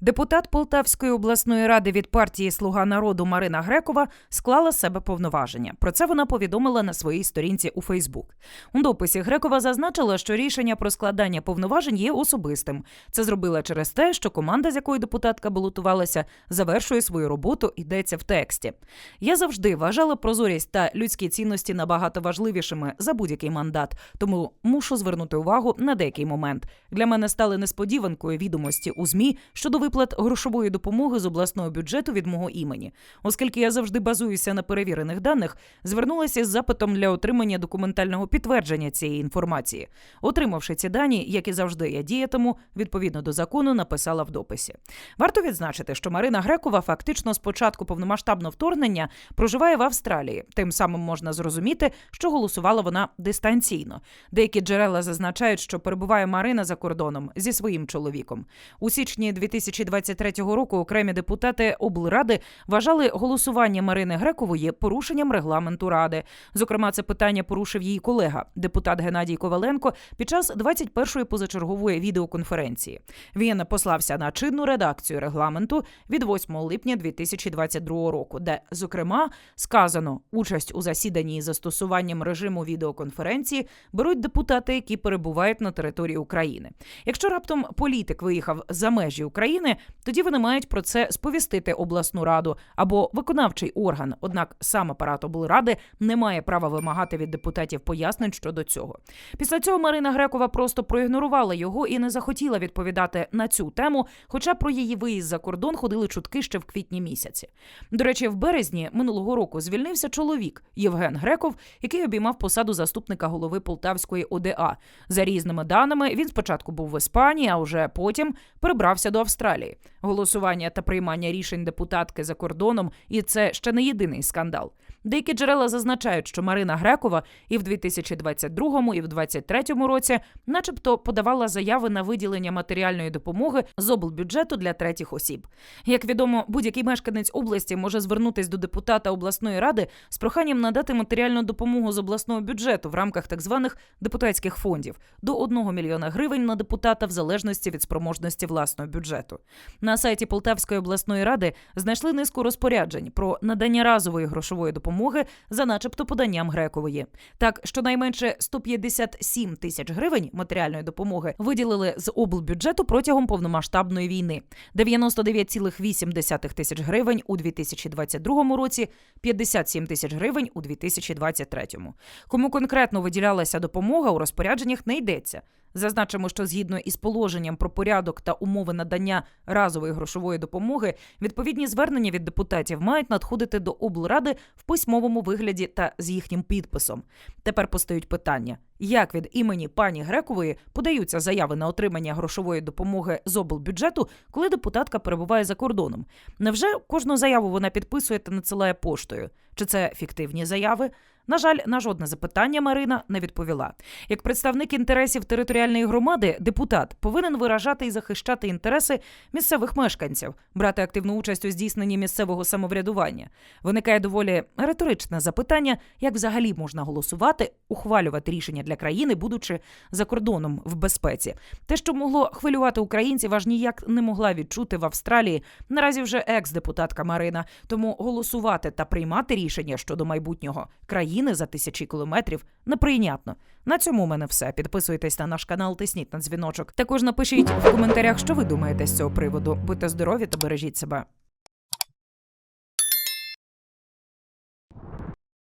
Депутат Полтавської обласної ради від партії Слуга народу Марина Грекова склала себе повноваження. Про це вона повідомила на своїй сторінці у Фейсбук. У дописі Грекова зазначила, що рішення про складання повноважень є особистим. Це зробила через те, що команда, з якою депутатка балотувалася, завершує свою роботу. Йдеться в тексті. Я завжди вважала прозорість та людські цінності набагато важливішими за будь-який мандат, тому мушу звернути увагу на деякий момент. Для мене стали несподіванкою відомості у змі щодо виплат грошової допомоги з обласного бюджету від мого імені. Оскільки я завжди базуюся на перевірених даних, звернулася з запитом для отримання документального підтвердження цієї інформації. Отримавши ці дані, як і завжди, я діятиму відповідно до закону, написала в дописі. Варто відзначити, що Марина Грекова фактично з початку повномасштабного вторгнення проживає в Австралії. Тим самим можна зрозуміти, що голосувала вона дистанційно. Деякі джерела зазначають, що перебуває Марина за кордоном зі своїм чоловіком. У січні 2023 року окремі депутати облради вважали голосування Марини Грекової порушенням регламенту ради. Зокрема, це питання порушив її колега, депутат Геннадій Коваленко, під час 21-ї позачергової відеоконференції. Він послався на чинну редакцію регламенту від 8 липня 2022 року, де, зокрема, сказано участь у засіданні із застосуванням режиму відеоконференції беруть депутати, які перебувають на території України. Якщо раптом політик виїхав за межі України, тоді вони мають про це сповістити обласну раду або виконавчий орган. Однак сам апарат облради не має права вимагати від депутатів пояснень щодо цього. Після цього Марина Грекова просто проігнорувала його і не захотіла відповідати на цю тему. Хоча про її виїзд за кордон ходили чутки ще в квітні місяці. До речі, в березні минулого року звільнився чоловік Євген Греков, який обіймав посаду заступника голови Полтавської ОДА. За різними даними, він спочатку був в Іспанії, а вже потім перебрався до Австралії. Голосування та приймання рішень депутатки за кордоном, і це ще не єдиний скандал. Деякі джерела зазначають, що Марина Грекова і в 2022, і в 2023 році, начебто, подавала заяви на виділення матеріальної допомоги з облбюджету для третіх осіб. Як відомо, будь-який мешканець області може звернутись до депутата обласної ради з проханням надати матеріальну допомогу з обласного бюджету в рамках так званих депутатських фондів до 1 мільйона гривень на депутата в залежності від спроможності власного бюджету. На сайті Полтавської обласної ради знайшли низку розпоряджень про надання разової грошової допомоги за, начебто, поданням Грекової. Так, щонайменше 157 тисяч гривень матеріальної допомоги виділили з облбюджету протягом повномасштабної війни, 99,8 тисяч гривень у 2022 році, 57 тисяч гривень у 2023. Кому конкретно виділялася допомога у розпорядженнях не йдеться. Зазначимо, що згідно із положенням про порядок та умови надання разової грошової допомоги, відповідні звернення від депутатів мають надходити до облради в письмовому вигляді та з їхнім підписом. Тепер постають питання: як від імені пані Грекової подаються заяви на отримання грошової допомоги з облбюджету, коли депутатка перебуває за кордоном? Невже кожну заяву вона підписує та надсилає поштою? Чи це фіктивні заяви? На жаль, на жодне запитання Марина не відповіла. Як представник інтересів територіальної громади, депутат повинен виражати і захищати інтереси місцевих мешканців, брати активну участь у здійсненні місцевого самоврядування. Виникає доволі риторичне запитання, як взагалі можна голосувати, ухвалювати рішення для країни, будучи за кордоном в безпеці. Те, що могло хвилювати українців, аж ніяк не могла відчути в Австралії. Наразі вже екс-депутатка Марина. Тому голосувати та приймати рішення щодо майбутнього країни за тисячі кілометрів неприйнятно. На цьому у мене все. Підписуйтесь на наш канал, тисніть на дзвіночок. Також напишіть в коментарях, що ви думаєте з цього приводу. Будьте здорові та бережіть себе.